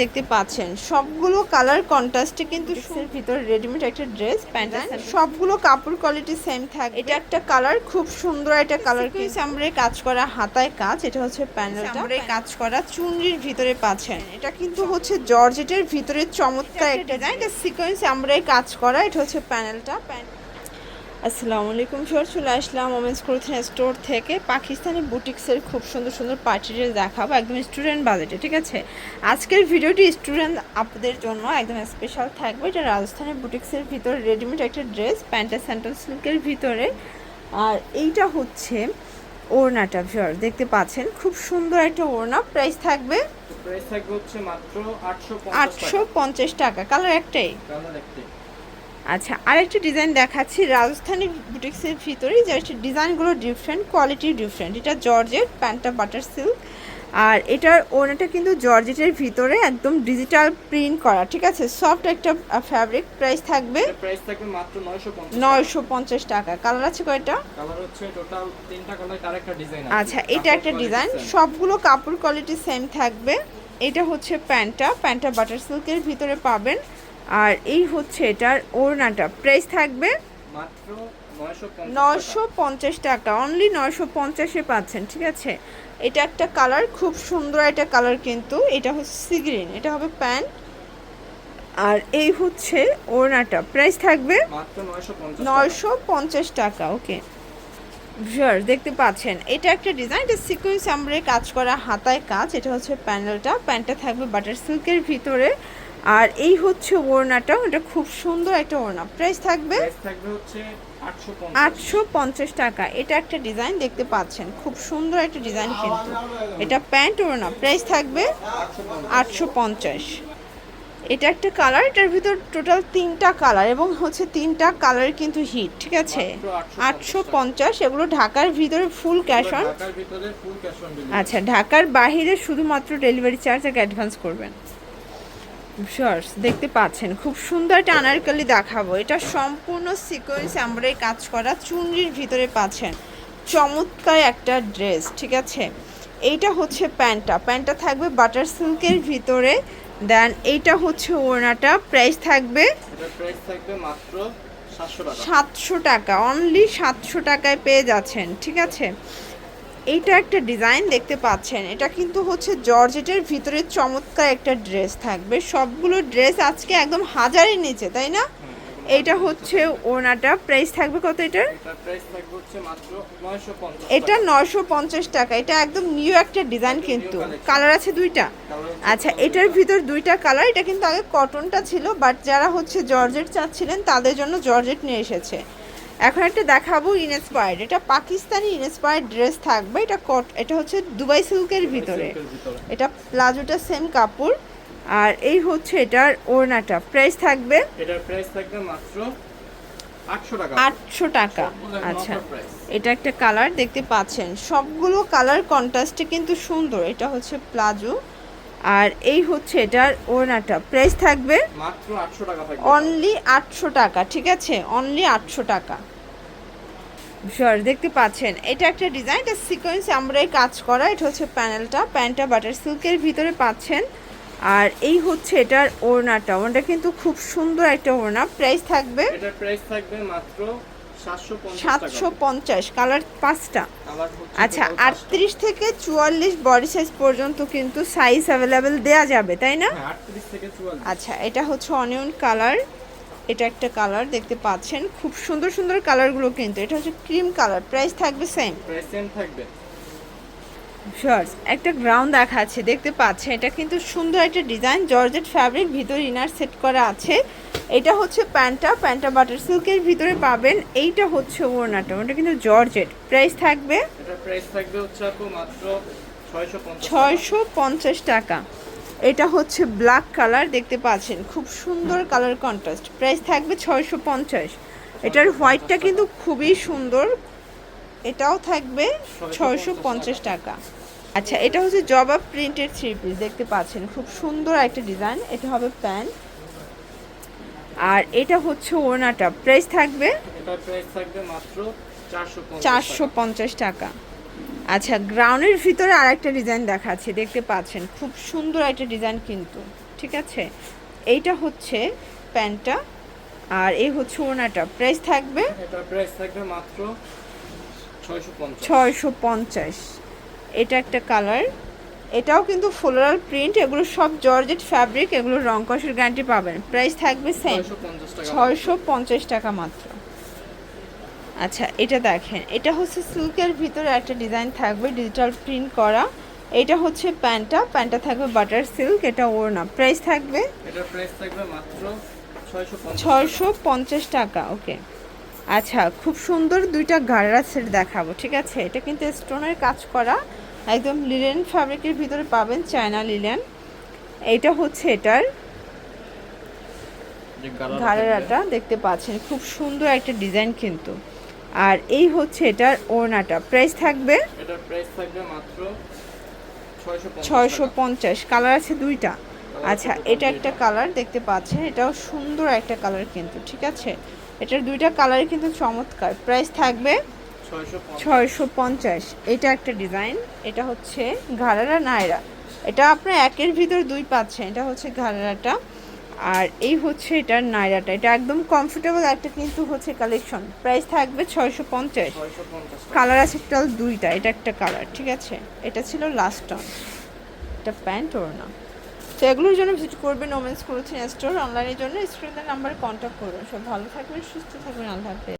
দেখতে পাচ্ছেন। সবগুলো কালার কন্ট্রাস্টে কিন্তু ভিতরে রেডিমেড একটা ড্রেস প্যান্ট সবগুলো কাপড় কোয়ালিটি সেম থাকে এটা একটা কালার খুব সুন্দর একটা কালার কিন্তু। আমরা কাজ করা হাতায় কাজ এটা হচ্ছে প্যানেলটা আমরা কাজ করা চুনরির ভিতরে পাচ্ছেন। এটা কিন্তু হচ্ছে জর্জেটের ভিতরে চমৎকার একটা ডিজাইন এটা সিকোয়েন্স আমরা কাজ করা এটা হচ্ছে প্যানেলটা প্যান্ট আসসালামু আলাইকুম সর চলে আসলাম ওমেন্স ক্লোথিং স্টোর থেকে। পাকিস্তানি বুটিক্সের খুব সুন্দর সুন্দর পার্টি ড্রেস দেখাবো একদম স্টুডেন্ট বাজেটে ঠিক আছে? আজকের ভিডিওটি স্টুডেন্ট আপনাদের জন্য একদম স্পেশাল থাকবে। এটা রাজস্থানি বুটিক্সের ভিতরে রেডিমেড একটা ড্রেস প্যান্টা স্যান্টন সিল্কের ভিতরে। আর এইটা হচ্ছে ওড়নাটা ভিওর দেখতে পাচ্ছেন? খুব সুন্দর একটা ওড়না প্রাইস থাকবে প্রাইস থাকবে হচ্ছে মাত্র 850 আটশো পঞ্চাশ টাকা কালার একটাই? কালার একটি আচ্ছা আরেকটা ডিজাইন দেখাচ্ছি রাজস্থানি বুটিক্সের ভিতরে জাস্ট ডিজাইনগুলো ডিফারেন্ট কোয়ালিটি ডিফারেন্ট এটা জর্জেট প্যান্টটা বাটার সিল্ক আর এটার ওনাটা কিন্তু জর্জেটের ভিতরে একদম ডিজিটাল প্রিন্ট করা ঠিক আছে? সফট একটা ফ্যাব্রিক প্রাইস থাকবে প্রাইস থাকবে মাত্র 950 নয়শো পঞ্চাশ টাকা। কালার আছে কয়টা? কালার হচ্ছে টোটাল তিনটা কালার তার একটা ডিজাইন আছে। আচ্ছা এটা একটা ডিজাইন সবগুলো কাপড় কোয়ালিটি সেম থাকবে। এটা হচ্ছে প্যান্টটা প্যান্টটা বাটার সিল্কের ভিতরে পাবেন। আর এই হচ্ছে এটার ওড়নাটা। প্রাইস থাকবে মাত্র 950 নয়শো পঞ্চাশ টাকা। অনলি নশো পঞ্চাশে পাচ্ছেন ঠিক আছে? এটা একটা কালার খুব সুন্দর একটা কালার কিন্তু। এটা হচ্ছে সি গ্রিন এটা হবে প্যান্ট আর এই হচ্ছে ওড়নাটা। প্রাইস থাকবে নশো পঞ্চাশ টাকা। ওকে। ভিউয়ার দেখতে পাচ্ছেন এটা একটা ডিজাইন এটা সিকোয়েন্স আমরা কাজ করা হাতায় কাজ। এটা হচ্ছে প্যানেলটা প্যান্টটা থাকবে বাটার সিল্কের ভিতরে। আর এই হচ্ছে ওড়নাটা এটা খুব সুন্দর একটা ওড়না। প্রাইস থাকবে? প্রাইস থাকবে হচ্ছে 850 আটশো পঞ্চাশ টাকা। এটা একটা ডিজাইন দেখতে পাচ্ছেন। খুব সুন্দর একটা ডিজাইন কিন্তু। এটা প্যান্ট ওড়না। প্রাইস থাকবে? আটশো পঞ্চাশ। এটা একটা কালার এটার ভিতর টোটাল তিনটা কালার এবং হচ্ছে তিনটা কালার কিন্তু হিট ঠিক আছে? আটশো পঞ্চাশ এগুলো ঢাকার ভিতরে ফুল ক্যাশ অন আচ্ছা ঢাকার বাইরে শুধুমাত্র ডেলিভারি চার্জ আগে অ্যাডভান্স করবেন। শর্টস দেখতে পাচ্ছেন খুব সুন্দর একটা আনারকালি দেখাবো। এটা সম্পূর্ণ সিকোয়েন্স আমরা কাজ করা চুনরির ভিতরে পাচ্ছেন। চমৎকার একটা ড্রেস ঠিক আছে? এইটা হচ্ছে প্যান্টটা প্যান্টটা থাকবে বাটার সিল্কের ভিতরে। দেন এইটা হচ্ছে ওড়নাটা প্রাইস থাকবে এটার প্রাইস থাকবে মাত্র 700 টাকা। সাতশো টাকা অনলি সাতশো টাকায় পেয়ে যাচ্ছেন ঠিক আছে? এইটা একটা ডিজাইন দেখতে পাচ্ছেন। এটা কিন্তু হচ্ছে জর্জেটের ভিতরে চমৎকার একটা ড্রেস থাকবে। সবগুলো ড্রেস আজকে একদম হাজারের নিচে তাই না? এটা হচ্ছে ওনাটা। প্রাইস থাকবে কত এটার? এটার প্রাইস থাকবে হচ্ছে মাত্র 950 এটা নশো পঞ্চাশ টাকা। এটা একদম নিউ একটা ডিজাইন কিন্তু। কালার আছে দুইটা। আচ্ছা এটার ভিতর দুইটা কালার। এটা কিন্তু আগে কটনটা ছিল বাট যারা হচ্ছে জর্জেট চাচ্ছিলেন তাদের জন্য জর্জেট নিয়ে এসেছে। এখন একটা দেখাবো ইনস্পায়ার্ড এটা পাকিস্তানি ইনস্পায়ার্ড ড্রেস থাকবে। এটা কট এটা হচ্ছে দুবাই সিল্কের ভিতরে। এটা প্লাজোটা সেম কাপড়। আর এই হচ্ছে এটার ওড়নাটা। প্রাইস থাকবে? এটার প্রাইস থাকবে মাত্র 800 টাকা। আটশো টাকা। আচ্ছা। এটা একটা কালার দেখতে পাচ্ছেন। সবগুলো কালার কন্ট্রাস্টে কিন্তু সুন্দর। এটা হচ্ছে প্লাজো। আর এই হচ্ছে এটার ওড়নাটা। প্রাইস থাকবে মাত্র 800 টাকা থাকবে। অনলি আটশো টাকা ঠিক আছে? অনলি আটশো টাকা। শিওর দেখতে পাচ্ছেন এটা একটা ডিজাইন এটা সিকোয়েন্স আমরা এই কাজ করা। এটা হচ্ছে প্যানেলটা প্যান্টটা বাটার সিল্কের ভিতরে পাচ্ছেন। আর এই হচ্ছে এটার ওড়নাটা ওড়নাটা কিন্তু খুব সুন্দর একটা ওড়না। প্রাইস থাকবে এটার প্রাইস থাকবে মাত্র 750 টাকা সাতশো পঞ্চাশ কালার পাঁচটা। আচ্ছা। আটত্রিশ থেকে চুয়াল্লিশ বডি সাইজ পর্যন্ত কিন্তু সাইজ অ্যাভেলেবেল দেয়া যাবে তাই না? হ্যাঁ 38 থেকে 44 আচ্ছা এটা হচ্ছে অনিয়ন কালার। এটা একটা কালার দেখতে পাচ্ছেন। খুব সুন্দর সুন্দর কালারগুলো কিন্তু। এটা হচ্ছে ক্রিম কালার প্রাইস থাকবে সেম থাকবে। শর্টস একটা গ্রাউন্ড দেখাচ্ছে দেখতে পাচ্ছেন। এটা কিন্তু সুন্দর একটা ডিজাইন জর্জেট ফ্যাব্রিক ভিতরে ইনার সেট করা আছে। এটা হচ্ছে প্যান্টটা প্যান্টটা বাটার সিল্কের ভিতরে পাবেন। এইটা হচ্ছে ওড়নাটা ওটা কিন্তু জর্জেট। প্রাইস থাকবে? এটার প্রাইস থাকবে হচ্ছে আপু মাত্র 650 টাকা। এটা হচ্ছে ব্ল্যাক কালার দেখতে পাচ্ছেন। খুব সুন্দর কালার কন্ট্রাস্ট। প্রাইস থাকবে ছয়শো পঞ্চাশ। এটার হোয়াইটটা কিন্তু খুবই সুন্দর। এটাও থাকবে ছয়শো পঞ্চাশ টাকা। আচ্ছা এটা হচ্ছে জবাব প্রিন্টেড থ্রি পিস দেখতে পাচ্ছেন। খুব সুন্দর একটা ডিজাইন। এটা হবে প্যান্ট। আর এটা হচ্ছে ওড়নাটা। প্রাইস থাকবে? এটার প্রাইস থাকবে মাত্র 450 চারশো পঞ্চাশ টাকা। আচ্ছা গ্রাউন্ডের ভিতরে আরেকটা ডিজাইন দেখাচ্ছি দেখতে পাচ্ছেন। খুব সুন্দর একটা ডিজাইন কিন্তু ঠিক আছে? এইটা হচ্ছে প্যান্টটা আর এই হচ্ছে ওনাটা প্রাইস থাকবে? প্রাইস থাকবে মাত্র ছয়শো পঞ্চাশ। এটা একটা কালার এটাও কিন্তু ফ্লোরাল প্রিন্ট এগুলো সব জর্জেট ফ্যাব্রিক এগুলো রং কষের গ্যারান্টি পাবেন। প্রাইস থাকবে সেম ছয়শো পঞ্চাশ টাকা মাত্র। আচ্ছা এটা দেখেন। এটা হচ্ছে সিল্কের ভিতরে একটা ডিজাইন থাকবে ডিজিটাল প্রিন্ট করা। এটা হচ্ছে প্যান্টটা। প্যান্টটা থাকবে বাটার সিল্ক এটা ওড়না। প্রাইস থাকবে? এটার প্রাইস থাকবে মাত্র ছয়শো পঞ্চাশ ছয়শো পঞ্চাশ টাকা ওকে আচ্ছা খুব সুন্দর দুইটা গাড়া সেট দেখাবো ঠিক আছে? এটা কিন্তু স্টোনের কাজ করা। একদম লিলেন ফ্যাব্রিকের ভিতরে পাবেন চায়না লিলেন। এটা হচ্ছে এটার ঘাড়েরাটা দেখতে পাচ্ছেন খুব সুন্দর একটা ডিজাইন কিন্তু। আর এই হচ্ছে এটার ওড়নাটা। প্রাইস থাকবে। এটার প্রাইস থাকবে মাত্র ছয়শো ছয়শো পঞ্চাশ। কালার আছে দুইটা। আচ্ছা এটা একটা কালার দেখতে পাচ্ছেন এটাও সুন্দর একটা কালার কিন্তু ঠিক আছে? এটার দুইটা কালারই কিন্তু চমৎকার। প্রাইস থাকবে ছয়শো পঞ্চাশ। এটা একটা ডিজাইন এটা হচ্ছে ঘাড়ারা নায়রা। এটা আপনার একের ভিতর দুই পাচ্ছেন এটা হচ্ছে ঘাড়ারাটা। আর এই হচ্ছে এটার নায়রাটা। এটা একদম কমফোর্টেবল একটা কিন্তু হচ্ছে কালেকশন প্রাইস থাকবে ছয়শো পঞ্চাশ। কালার আছে টোটাল দুইটা এটা একটা কালার ঠিক আছে? এটা ছিল লাস্ট টন এটা প্যান্ট ওর না। তো এগুলোর জন্য ভিজিট করবেন ওমেন্স করেছেন স্টোর অনলাইনের জন্য স্ক্রিনের নাম্বারে কন্ট্যাক্ট করবেন সব ভালো থাকবেন সুস্থ থাকবেন আল্লাহ হাফেজ।